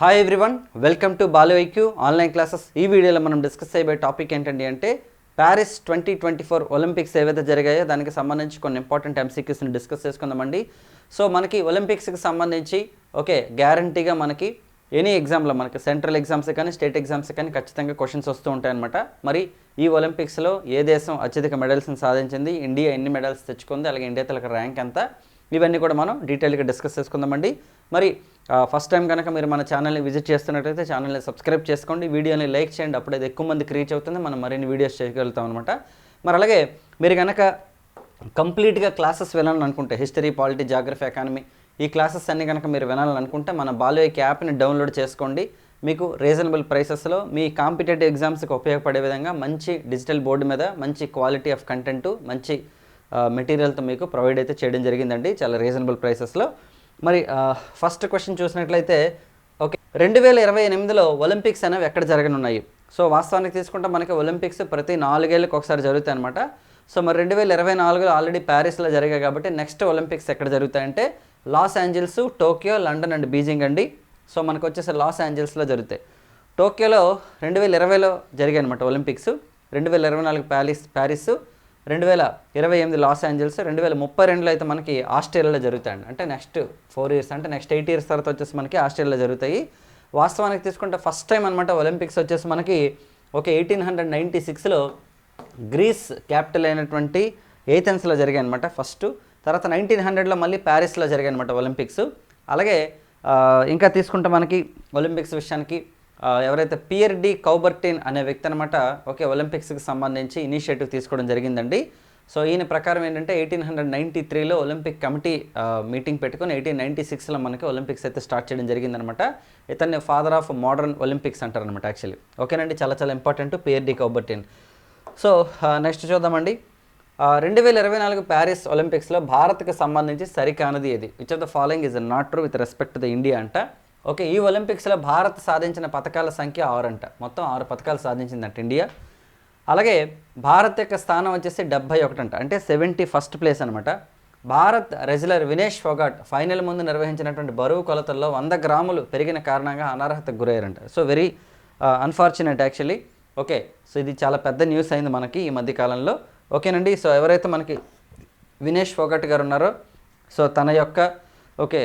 Hi everyone welcome to Balu online classes ఈ వీడియోలో మనం డిస్కస్ అయ్యే టాపిక్ ఏంటండి అంటే Paris twenty twenty four Olympics ఏవైతే జరిగాయో దానికి సంబంధించి కొన్ని ఇంపార్టెంట్ ఎంసీక్యూస్ని డిస్కస్ చేసుకుందామండి. సో మనకి ఒలింపిక్స్కి సంబంధించి ఓకే గ్యారంటీగా మనకి ఎనీ ఎగ్జామ్లో మనకి సెంట్రల్ ఎగ్జామ్స్ కానీ స్టేట్ ఎగ్జామ్స్ కానీ ఖచ్చితంగా క్వశ్చన్స్ వస్తూ ఉంటాయన్నమాట. మరి ఈ ఒలింపిక్స్లో ఏ దేశం అత్యధిక మెడల్స్ని సాధించింది? ఇండియా ఎన్ని మెడల్స్ తెచ్చుకుంది? అలాగే ఇండియా తలక ర్యాంక్ ఎంత? ఇవన్నీ కూడా మనం డీటెయిల్గా డిస్కస్ చేసుకుందామండి. మరి ఫస్ట్ టైం కనుక మీరు మన ఛానల్ని విజిట్ చేస్తున్నట్లయితే ఛానల్ని సబ్స్క్రైబ్ చేసుకోండి. వీడియోని లైక్ చేయండి. అప్పుడు అది ఎక్కువ మందికి రీచ్ అవుతుంది. మనం మరిన్ని వీడియోస్ చేయగలుగుతాం అనమాట మరి అలాగే మీరు కనుక కంప్లీట్గా క్లాసెస్ వినాలని అనుకుంటే హిస్టరీ పాలిటీ జాగ్రఫీ ఎకానమీ ఈ క్లాసెస్ అన్ని కనుక మీరు వినాలని అనుకుంటే మన బాలోయిక్ యాప్ని డౌన్లోడ్ చేసుకోండి. మీకు రీజనబుల్ ప్రైసెస్లో మీ కాంపిటేటివ్ ఎగ్జామ్స్కి ఉపయోగపడే విధంగా మంచి డిజిటల్ బోర్డు మీద మంచి క్వాలిటీ ఆఫ్ కంటెంట్ మంచి మెటీరియల్తో మీకు ప్రొవైడ్ అయితే చేయడం జరిగిందండి. చాలా రీజనబుల్ ప్రైసెస్లో. మరి ఫస్ట్ క్వశ్చన్ చూసినట్లయితే ఓకే రెండు వేల ఇరవై ఎనిమిదిలో ఒలింపిక్స్ అనేవి ఎక్కడ జరగనున్నాయి? సో వాస్తవానికి తీసుకుంటే మనకి ఒలింపిక్స్ ప్రతి నాలుగేళ్ళకి ఒకసారి జరుగుతాయి అనమాట సో మరి రెండు వేల ఇరవై నాలుగులో ఆల్రెడీ ప్యారిస్లో జరిగాయి కాబట్టి నెక్స్ట్ ఒలింపిక్స్ ఎక్కడ జరుగుతాయంటే Los Angeles Tokyo London and Beijing అండి. సో మనకు వచ్చేసి లాస్ ఏంజల్స్లో జరుగుతాయి. టోక్యోలో రెండు వేల ఇరవైలో జరిగాయి అనమాట ఒలింపిక్స్. రెండు వేల ఇరవై నాలుగు ప్యారిస్ ప్యారిస్. రెండు వేల ఇరవై ఎనిమిది లాస్ ఏంజల్స్ రెండు వేల ముప్పై రెండులో అయితే మనకి ఆస్ట్రేలియాలో జరుగుతాయండి. అంటే నెక్స్ట్ ఫోర్ ఇయర్స్ అంటే నెక్స్ట్ ఎయిట్ ఇయర్స్ తర్వాత వచ్చేసి మనకి ఆస్ట్రేలియాలో జరుగుతాయి. వాస్తవానికి తీసుకుంటే ఫస్ట్ టైం అనమాట ఒలింపిక్స్ వచ్చేసి మనకి ఒక ఎయిటీన్ హండ్రెడ్ నైంటీ సిక్స్లో గ్రీస్ క్యాపిటల్ అయినటువంటి ఏథెన్స్లో జరిగాయి అనమాట ఫస్ట్. తర్వాత నైన్టీన్ హండ్రెడ్లో మళ్ళీ ప్యారిస్లో జరిగాయి అనమాట ఒలింపిక్స్. అలాగే ఇంకా తీసుకుంటే మనకి ఒలింపిక్స్ విషయానికి ఎవరైతే పియర్ డి కౌబర్టిన్ అనే వ్యక్తి అనమాట ఓకే ఒలింపిక్స్కి సంబంధించి ఇనిషియేటివ్ తీసుకోవడం జరిగిందండి. సో ఈయన ప్రకారం ఏంటంటే ఎయిటీన్ హండ్రెడ్ నైంటీ త్రీలో ఒలింపిక్ కమిటీ మీటింగ్ పెట్టుకుని ఎయిటీన్ నైంటీ సిక్స్లో మనకి ఒలింపిక్స్ అయితే స్టార్ట్ చేయడం జరిగిందనమాట ఇతన్ని ఫాదర్ ఆఫ్ మోడర్న్ ఒలింపిక్స్ అంటారనమాట యాక్చువల్లీ. ఓకేనండి చాలా చాలా important Pierre de Coubertin. So next చూద్దామండి. రెండు వేల ఇరవై నాలుగు ప్యారిస్ ఒలింపిక్స్లో భారత్కి సంబంధించి సరికానది ఏది? Which of the following is not true with respect the India అంట? ఓకే ఈ ఒలింపిక్స్లో భారత్ సాధించిన పథకాల సంఖ్య ఆరు అంట మొత్తం ఆరు పథకాలు సాధించిందంట ఇండియా. అలాగే భారత్ యొక్క స్థానం వచ్చేసి డెబ్బై ఒకటంట. అంటే సెవెంటీ ఫస్ట్ ప్లేస్ అనమాట భారత్ రెజ్లర్ వినేష్ ఫొగాట్ ఫైనల్ ముందు నిర్వహించినటువంటి బరువు కొలతల్లో వంద గ్రాములు పెరిగిన కారణంగా అనార్హతకు గురయ్యారంట. So very unfortunate actually okay so ఇది చాలా పెద్ద న్యూస్ అయింది మనకి ఈ మధ్య కాలంలో. ఓకేనండి సో ఎవరైతే మనకి వినేష్ ఫోగట్ గారు ఉన్నారో సో తన యొక్క ఓకే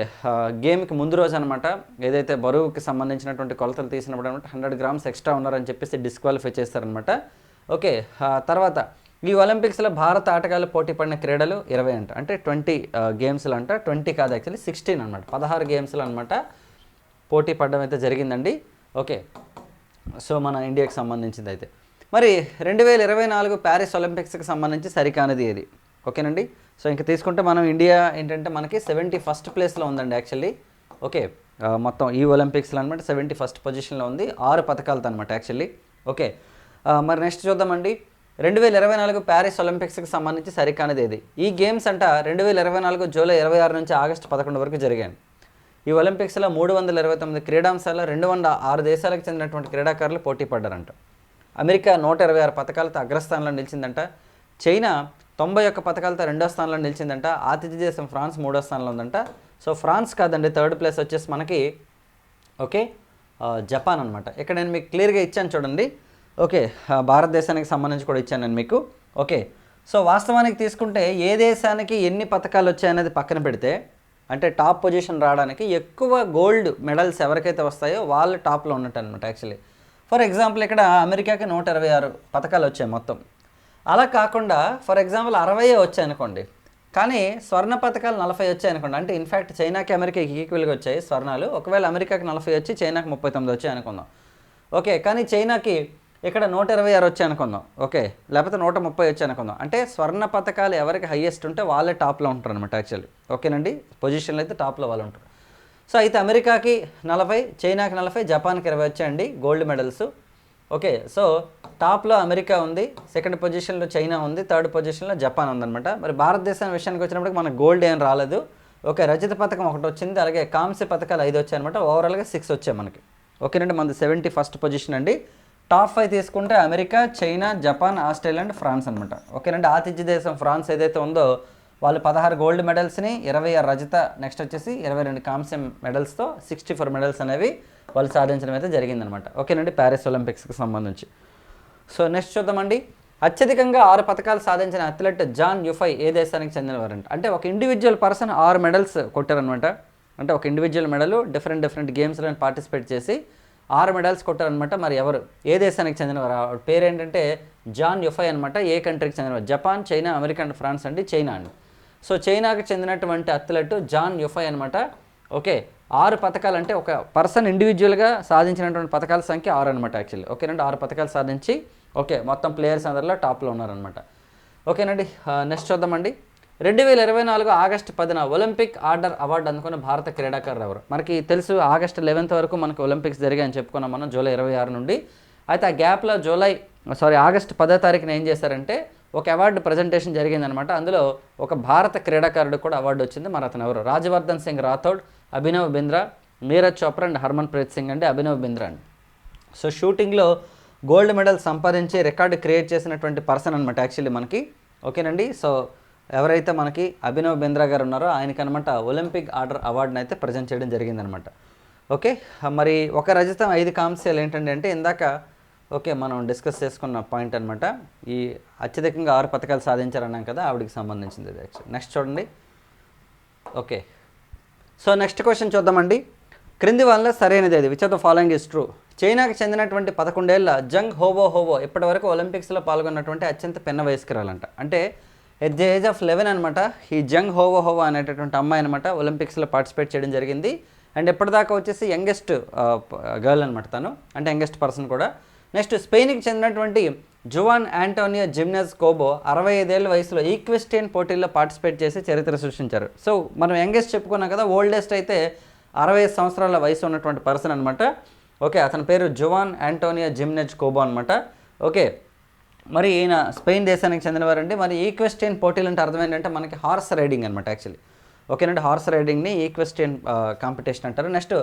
గేమ్కి ముందు రోజు అనమాట ఏదైతే బరువుకి సంబంధించినటువంటి కొలతలు తీసినప్పుడు అనమాట హండ్రెడ్ గ్రామ్స్ ఎక్స్ట్రా ఉన్నారని చెప్పేసి డిస్క్వాలిఫై చేస్తారనమాట. ఓకే తర్వాత ఈ ఒలింపిక్స్లో భారత ఆటగాళ్ళు పోటీ పడిన క్రీడలు ఇరవై అంట అంటే ట్వంటీ గేమ్స్లు అంట ట్వంటీ కాదు యాక్చువల్లీ సిక్స్టీన్ అనమాట పదహారు గేమ్స్లు అనమాట పోటీ పడడం అయితే జరిగిందండి. ఓకే సో మన ఇండియాకి సంబంధించింది అయితే. మరి రెండు వేల ఇరవై నాలుగు ప్యారిస్ ఒలింపిక్స్కి సంబంధించి సరికానది ఏది? ఓకేనండి? సో ఇంకా తీసుకుంటే మనం ఇండియా ఏంటంటే మనకి సెవెంటీ ఫస్ట్ ప్లేస్లో ఉందండి యాక్చువల్లీ. ఓకే మొత్తం ఈ ఒలింపిక్స్లో అనమాట సెవెంటీ ఫస్ట్ పొజిషన్లో ఉంది. ఆరు పథకాలతో అనమాట యాక్చువల్లీ. ఓకే మరి నెక్స్ట్ చూద్దామండి. రెండు వేల ఇరవై నాలుగు ప్యారిస్ ఒలింపిక్స్కి సంబంధించి సరికానిది ఏది? ఈ గేమ్స్ అంట రెండు వేల ఇరవై నాలుగు జూలై ఇరవై ఆరు నుంచి ఆగస్టు పదకొండు వరకు జరిగాయి. ఈ ఒలింపిక్స్లో మూడు వందల ఇరవై తొమ్మిది క్రీడాంశాల్లో రెండు వందల ఆరు దేశాలకు చెందినటువంటి క్రీడాకారులు పోటీ పడ్డారంట. అమెరికా నూట ఇరవై ఆరు పథకాలతో అగ్రస్థానంలో నిలిచిందంట. చైనా తొంభై ఒక్క పథకాలతో రెండో స్థానంలో నిలిచిందంట. ఆతిథ్య దేశం ఫ్రాన్స్ మూడో స్థానంలో ఉందంట. సో ఫ్రాన్స్ కాదండి థర్డ్ ప్లేస్ వచ్చేసి మనకి ఓకే జపాన్ అనమాట ఇక్కడ నేను మీకు క్లియర్గా ఇచ్చాను చూడండి. ఓకే భారతదేశానికి సంబంధించి కూడా ఇచ్చాను నేను మీకు. ఓకే సో వాస్తవానికి తీసుకుంటే ఏ దేశానికి ఎన్ని పథకాలు వచ్చాయనేది పక్కన పెడితే అంటే టాప్ పొజిషన్ రావడానికి ఎక్కువ గోల్డ్ మెడల్స్ ఎవరికైతే వస్తాయో వాళ్ళు టాప్లో ఉన్నట్టు అనమాట యాక్చువల్లీ. ఫర్ ఎగ్జాంపుల్ ఇక్కడ అమెరికాకి నూట ఇరవై ఆరు పథకాలు వచ్చాయి మొత్తం. అలా కాకుండా ఫర్ ఎగ్జాంపుల్ అరవై వచ్చాయి అనుకోండి కానీ స్వర్ణ పథకాలు నలభై వచ్చాయి అనుకోండి అంటే ఇన్ఫ్యాక్ట్ చైనాకి అమెరికాకి ఈక్వల్గా వచ్చాయి స్వర్ణాలు. ఒకవేళ అమెరికాకి నలభై వచ్చి చైనాకి ముప్పై తొమ్మిది వచ్చాయి అనుకుందాం. ఓకే కానీ చైనాకి ఇక్కడ నూట ఇరవై ఆరు వచ్చాయి అనుకుందాం. ఓకే లేకపోతే నూట ముప్పై వచ్చాయి అనుకుందాం. అంటే స్వర్ణ పథకాలు ఎవరికి హయ్యెస్ట్ ఉంటే వాళ్ళే టాప్లో ఉంటారు అనమాట యాక్చువల్లీ ఓకేనండి? పొజిషన్లో అయితే టాప్లో వాళ్ళు ఉంటారు. సో అయితే అమెరికాకి నలభై చైనాకి నలభై జపాన్కి ఇరవై వచ్చాయండి. గోల్డ్ మెడల్స్ ఓకే సో టాప్లో అమెరికా ఉంది సెకండ్ పొజిషన్లో చైనా ఉంది థర్డ్ పొజిషన్లో జపాన్ ఉందన్నమాట. మరి భారతదేశం విషయానికి వచ్చినప్పటికి మనకు గోల్డ్ ఏం రాలేదు. ఓకే రజత పథకం ఒకటి వచ్చింది అలాగే కాంస్య పథకాలు ఐదు వచ్చాయన్నమాట. ఓవరాల్గా సిక్స్ వచ్చాయి మనకి. ఓకేనండి మనది సెవెంటీ ఫస్ట్ పొజిషన్ అండి. టాప్ ఫైవ్ తీసుకుంటే America China Japan Australia and France అనమాట ఓకేనండి ఆతిథ్య దేశం ఫ్రాన్స్ ఏదైతే ఉందో వాళ్ళు పదహారు గోల్డ్ మెడల్స్ని ఇరవై ఆరు రజత నెక్స్ట్ వచ్చేసి ఇరవై రెండు కాంస్యం మెడల్స్తో సిక్స్టీ ఫోర్ మెడల్స్ అనేవి వాళ్ళు సాధించడం అయితే జరిగిందనమాట. ఓకేనండి ప్యారిస్ ఒలింపిక్స్కి సంబంధించి. సో నెక్స్ట్ చూద్దామండి. అత్యధికంగా ఆరు పథకాలు సాధించిన అథ్లెట్ జాన్ యుఫై ఏ దేశానికి చెందినవారంట? అంటే ఒక ఇండివిజువల్ పర్సన్ ఆరు మెడల్స్ కొట్టారనమాట. అంటే ఒక ఇండివిజువల్ మెడల్ డిఫరెంట్ డిఫరెంట్ గేమ్స్లో పార్టిసిపేట్ చేసి ఆరు మెడల్స్ కొట్టారనమాట. మరి ఎవరు? ఏ దేశానికి చెందినవారు? పేరేంటంటే పేరు ఏంటంటే జాన్ యుఫై అనమాట. ఏ కంట్రీకి చెందినవారు? Japan China America and France అండి చైనా అండి. సో చైనాకు చెందినటువంటి అథ్లెట్ జాన్ యుఫై అనమాట ఓకే ఆరు పథకాలు అంటే ఒక పర్సన్ ఇండివిజువల్గా సాధించినటువంటి పథకాల సంఖ్య ఆరు అనమాట యాక్చువల్లీ. ఓకేనండి ఆరు పథకాలు సాధించి ఓకే మొత్తం ప్లేయర్స్ అందరిలో టాప్లో ఉన్నారనమాట ఓకేనండి నెక్స్ట్ చూద్దామండి. రెండు వేల ఇరవై నాలుగు ఆగస్టు పదిన ఒలింపిక్ ఆర్డర్ అవార్డు అందుకున్న భారత క్రీడాకారులు ఎవరు? మనకి తెలుసు ఆగస్టు లెవెన్త్ వరకు మనకు ఒలింపిక్స్ జరిగాయని చెప్పుకున్నాం మనం జూలై ఇరవై ఆరు నుండి. అయితే ఆ గ్యాప్లో జూలై సారీ ఆగస్టు పదో తారీఖున ఏం చేశారంటే ఒక అవార్డు ప్రజెంటేషన్ జరిగిందనమాట. అందులో ఒక భారత క్రీడాకారుడు కూడా అవార్డు వచ్చింది. మరి అతను ఎవరు? రాజవర్ధన్ సింగ్ రాథోడ్ అభినవ్ బింద్రా నీరజ్ చోప్రా అండ్ హర్మన్ ప్రీత్ సింగ్ అండి. అభినవ్ బింద్రా అండి. సో షూటింగ్లో గోల్డ్ మెడల్ సంపాదించి రికార్డు క్రియేట్ చేసినటువంటి పర్సన్ అనమాట యాక్చువల్లీ మనకి. ఓకేనండి? సో ఎవరైతే మనకి అభినవ్ బింద్రా గారు ఉన్నారో ఆయనకనమాట ఒలింపిక్ ఆర్డర్ అవార్డుని అయితే ప్రజెంట్ చేయడం జరిగిందనమాట. ఓకే? మరి ఒక రజతం ఐదు కాంస్యాలు ఏంటంటే అంటే ఇందాక ఓకే మనం డిస్కస్ చేసుకున్న పాయింట్ అనమాట ఈ అత్యధికంగా ఆరు పథకాలు సాధించారన్నాం కదా ఆవిడకి సంబంధించింది ఇది యాక్చువల్ నెక్స్ట్ చూడండి. ఓకే. సో నెక్స్ట్ క్వశ్చన్ చూద్దామండి. క్రింది వల్ల సరైనది అది which of the following is true చైనాకు చెందినటువంటి పదకొండేళ్ళ జంగ్ హోవో హోవో ఇప్పటివరకు ఒలింపిక్స్లో పాల్గొన్నటువంటి అత్యంత పిన్న వయస్కురాలంట. అంటే at the age of eleven అనమాట ఈ జంగ్ హోవో హోవో అనేటటువంటి అమ్మాయి అనమాట ఒలింపిక్స్లో పార్టిసిపేట్ చేయడం జరిగింది. అండ్ ఇప్పటిదాకా వచ్చేసి యంగెస్ట్ గర్ల్ అనమాట తను. అంటే యంగెస్ట్ పర్సన్ కూడా. నెక్స్ట్ స్పెయిన్కి చెందినటువంటి జువాన్ ఆంటోనియో జిమ్నస్ కోబో అరవై ఐదేళ్ళ వయసులో ఈక్వెస్టియన్ పోటీల్లో పార్టిసిపేట్ చేసి చరిత్ర సృష్టించారు. సో మనం యంగెస్ట్ చెప్పుకున్నాం కదా ఓల్డెస్ట్ అయితే అరవై ఐదు సంవత్సరాల వయసు ఉన్నటువంటి పర్సన్ అనమాట ఓకే అతని పేరు జువాన్ ఆంటోనియో జిమ్నెజ్ కోబో అనమాట ఓకే మరి ఈయన స్పెయిన్ దేశానికి చెందినవారండి. మరి ఈక్వెస్టియన్ పోటీలు అంటే అర్థం ఏంటంటే మనకి హార్స్ రైడింగ్ అనమాట యాక్చువల్లీ. ఓకేనండి హార్స్ రైడింగ్ని ఈక్వెస్టియన్ కాంపిటీషన్ అంటారు. నెక్స్ట్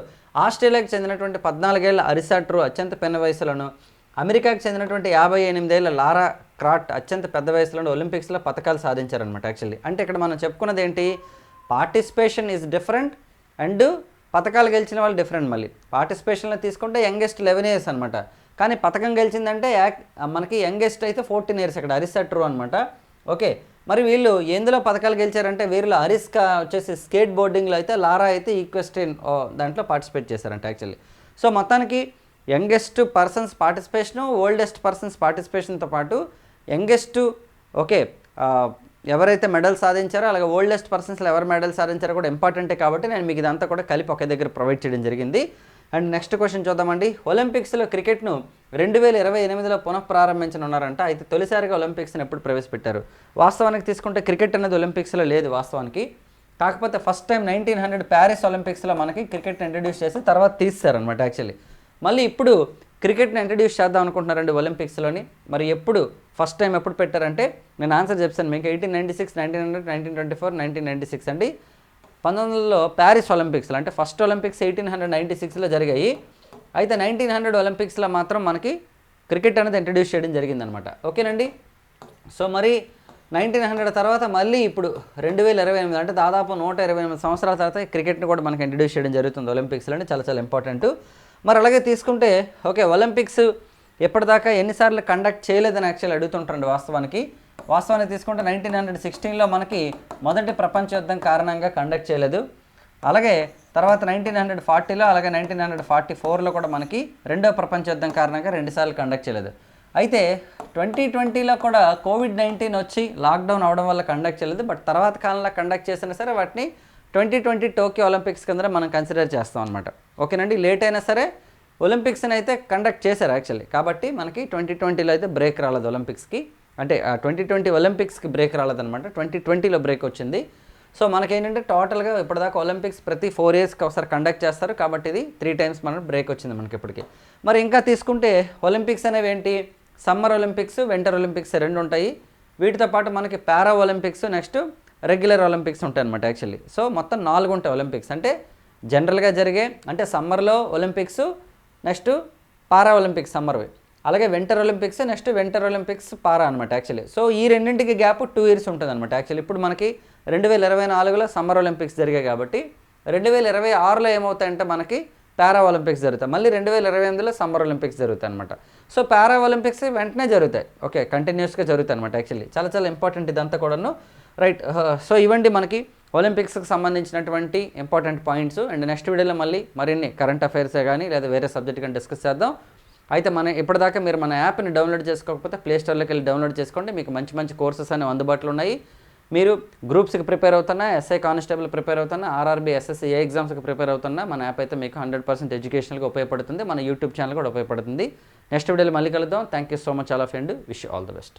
ఆస్ట్రేలియాకి చెందినటువంటి పద్నాలుగేళ్ళ అరిసాట్రు అత్యంత పెన్న వయసులను అమెరికాకు చెందినటువంటి యాభై ఎనిమిదేళ్ళ లారా క్రాట్ అత్యంత పెద్ద వయసులో ఒలింపిక్స్లో పథకాలు సాధించారనమాట యాక్చువల్లీ అంటే ఇక్కడ మనం చెప్పుకున్నది ఏంటి? పార్టిసిపేషన్ ఈజ్ డిఫరెంట్ అండ్ పథకాలు గెలిచిన వాళ్ళు డిఫరెంట్ మళ్ళీ. పార్టిసిపేషన్లో తీసుకుంటే యంగెస్ట్ లెవెన్ ఇయర్స్ అనమాట కానీ పథకం గెలిచిందంటే మనకి యంగెస్ట్ అయితే ఫోర్టీన్ ఇయర్స్ ఇక్కడ. అరిసట్రు అనమాట ఓకే మరి వీళ్ళు ఎందులో పథకాలు గెలిచారంటే వీరిలో అరిస్కా వచ్చేసి స్కేట్ బోర్డింగ్లో అయితే లారా అయితే ఈక్వెస్ట్రీన్ దాంట్లో పార్టిసిపేట్ చేశారంట యాక్చువల్లీ సో మొత్తానికి youngest persons participation oldest persons పార్టిసిపేషన్తో పాటు యంగెస్ట్ ఓకే ఎవరైతే మెడల్ సాధించారో అలాగే ఓల్డెస్ట్ పర్సన్స్లో ఎవరు మెడల్ సాధించారో కూడా ఇంపార్టెంటే కాబట్టి నేను మీకు ఇదంతా కూడా కలిపి ఒకే దగ్గర ప్రొవైడ్ చేయడం జరిగింది. అండ్ నెక్స్ట్ క్వశ్చన్ చూద్దామండి. ఒలింపిక్స్లో క్రికెట్ను రెండు వేల ఇరవై ఎనిమిదిలో పునఃప్రారంభించనున్నారంట. అయితే తొలిసారిగా ఒలింపిక్స్ని ఎప్పుడు ప్రవేశపెట్టారు? వాస్తవానికి తీసుకుంటే క్రికెట్ అనేది ఒలింపిక్స్లో లేదు వాస్తవానికి. కాకపోతే first time nineteen hundred Paris ఒలింపిక్స్లో మనకి క్రికెట్ని ఇంట్రడ్యూస్ చేసి తర్వాత తీస్తారనమాట యాక్చువల్లీ. మళ్ళీ ఇప్పుడు క్రికెట్ని ఇంట్రడ్యూస్ చేద్దాం అనుకుంటున్నారండి ఒలింపిక్స్లోని. మరి ఎప్పుడు ఫస్ట్ టైం ఎప్పుడు పెట్టారంటే నేను ఆన్సర్ చెప్తాను మీకు. Eighteen ninety six nineteen hundred nineteen twenty four nineteen ninety six అండి. పంతొమ్మిది ప్యారిస్ ఒలింపిక్స్లో అంటే first Olympics eighteen hundred ninety సిక్స్లో జరిగాయి. అయితే నైన్టీన్ హండ్రెడ్ ఒలింపిక్స్లో మాత్రం మనకి క్రికెట్ అనేది ఇంట్రడ్యూస్ చేయడం జరిగిందనమాట ఓకేనండి? సో మరి నైన్టీన్ హండ్రెడ్ తర్వాత మళ్ళీ ఇప్పుడు రెండు వేల ఇరవై ఎనిమిది అంటే దాదాపు నూట ఇరవై ఎనిమిది సంవత్సరాల తర్వాత క్రికెట్ని కూడా మనకి ఇంట్రడ్యూస్ చేయడం జరుగుతుంది ఒలింపిక్స్లో అంటే చాలా చాలా ఇంపార్టెంట్ మరి అలాగే తీసుకుంటే ఓకే ఒలింపిక్స్ ఎప్పటిదాకా ఎన్నిసార్లు కండక్ట్ చేయలేదని యాక్చువల్లీ అడుగుతుంటారండి వాస్తవానికి. వాస్తవానికి తీసుకుంటే నైన్టీన్ హండ్రెడ్ సిక్స్టీన్లో మనకి మొదటి ప్రపంచ యుద్ధం కారణంగా కండక్ట్ చేయలేదు. అలాగే తర్వాత నైన్టీన్ హండ్రెడ్ ఫార్టీలో అలాగే నైన్టీన్ హండ్రెడ్ ఫార్టీ ఫోర్లో కూడా మనకి రెండో ప్రపంచ యుద్ధం కారణంగా రెండుసార్లు కండక్ట్ చేయలేదు. అయితే ట్వంటీ ట్వంటీలో కూడా కోవిడ్ నైన్టీన్ వచ్చి లాక్డౌన్ అవడం వల్ల కండక్ట్ చేయలేదు. బట్ తర్వాత కాలంలో కండక్ట్ చేసినా సరే వాటిని ట్వంటీ ట్వంటీ టోక్యో ఒలింపిక్స్ కింద మనం కన్సిడర్ చేస్తాం అనమాట ఓకేనండి? లేట్ అయినా సరే ఒలింపిక్స్ని అయితే కండక్ట్ చేశారు యాక్చువల్లీ. కాబట్టి మనకి ట్వంటీ ట్వంటీలో అయితే బ్రేక్ రాలేదు ఒలింపిక్స్కి. అంటే ట్వంటీ ట్వంటీ ఒలింపిక్స్కి బ్రేక్ రాలేదనమాట ట్వంటీ ట్వంటీలో బ్రేక్ వచ్చింది. సో మనకేంటంటే టోటల్గా ఇప్పటిదాకా ఒలింపిక్స్ ప్రతి ఫోర్ ఇయర్స్కి ఒకసారి కండక్ట్ చేస్తారు. కాబట్టి ఇది త్రీ టైమ్స్ మనకు బ్రేక్ వచ్చింది మనకి ఇప్పటికి. మరి ఇంకా తీసుకుంటే ఒలింపిక్స్ అనేవి ఏంటి సమ్మర్ ఒలింపిక్స్ వింటర్ ఒలింపిక్స్ రెండు ఉంటాయి వీటితో పాటు మనకి para Olympics next regular Olympics ఉంటాయి అనమాట యాక్చువల్లీ. సో మొత్తం నాలుగు ఉంటాయి ఒలింపిక్స్. అంటే జనరల్గా జరిగే అంటే సమ్మర్లో ఒలింపిక్స్ నెక్స్ట్ పారా ఒలింపిక్స్ సమ్మర్వి. అలాగే winter Olympics next winter Olympics para అనమాట యాక్చువల్లీ. సో ఈ రెండింటికి గ్యాప్ టూ ఇయర్స్ ఉంటుంది అనమాట యాక్చువల్లీ. ఇప్పుడు మనకి రెండు వేల ఇరవై నాలుగులో సమ్మర్ ఒలింపిక్స్ జరిగాయి కాబట్టి రెండు వేల ఇరవై ఆరులో ఏమవుతాయంటే మనకి పారా ఒలింపిక్స్ జరుగుతాయి. మళ్ళీ రెండు వేల ఇరవై ఎనిమిదిలో సమ్మర్ ఒలింపిక్స్ జరుగుతాయి అనమాట సో పారా ఒలింపిక్స్ వెంటనే జరుగుతాయి. ఓకే కంటిన్యూస్గా జరుగుతాయి అనమాట యాక్చువల్లీ. చాలా చాలా ఇంపార్టెంట్ ఇదంతా కూడాను. రైట్ సో uh, ఇవ్వండి మనకి ఒలింపిక్స్కి సంబంధించినటువంటి ఇంపార్టెంట్ పాయింట్స్ అండ్ నెక్స్ట్ వీడియోలో మళ్ళీ మరిన్ని కరెంట్ అఫైర్సే కానీ లేదా వేరే సబ్జెక్ట్ కానీ డిస్కస్ చేద్దాం. అయితే మన ఇప్పటిదాకా మీరు మన యాప్ని డౌన్లోడ్ చేసుకోకపోతే ప్లేస్టోర్లోకి వెళ్ళి డౌన్లోడ్ చేసుకోండి. మీకు మంచి మంచి కోర్సెస్ అనేవి అందుబాటులో ఉన్నాయి. మీరు గ్రూప్స్కి ప్రిపేర్ అవుతున్నా ఎస్ఐ కానిస్టేబుల్ ప్రిపేర్ అవుతున్నా ఆర్ఆర్బీ ఎస్ఎస్సీ ఏ ఎగ్జామ్స్కి ప్రిపేర్ అవుతున్నా మన యాప్ అయితే మీకు హండ్రెడ్ పర్సెంట్ ఎడ్యుకేషనల్గా ఉపయోగపడుతుంది. మన యూట్యూబ్ ఛానల్ కూడా ఉపయోగపడుతుంది. నెక్స్ట్ వీడియోలో మళ్ళీ కలుద్దాం. Thank you so much all of and wish all the best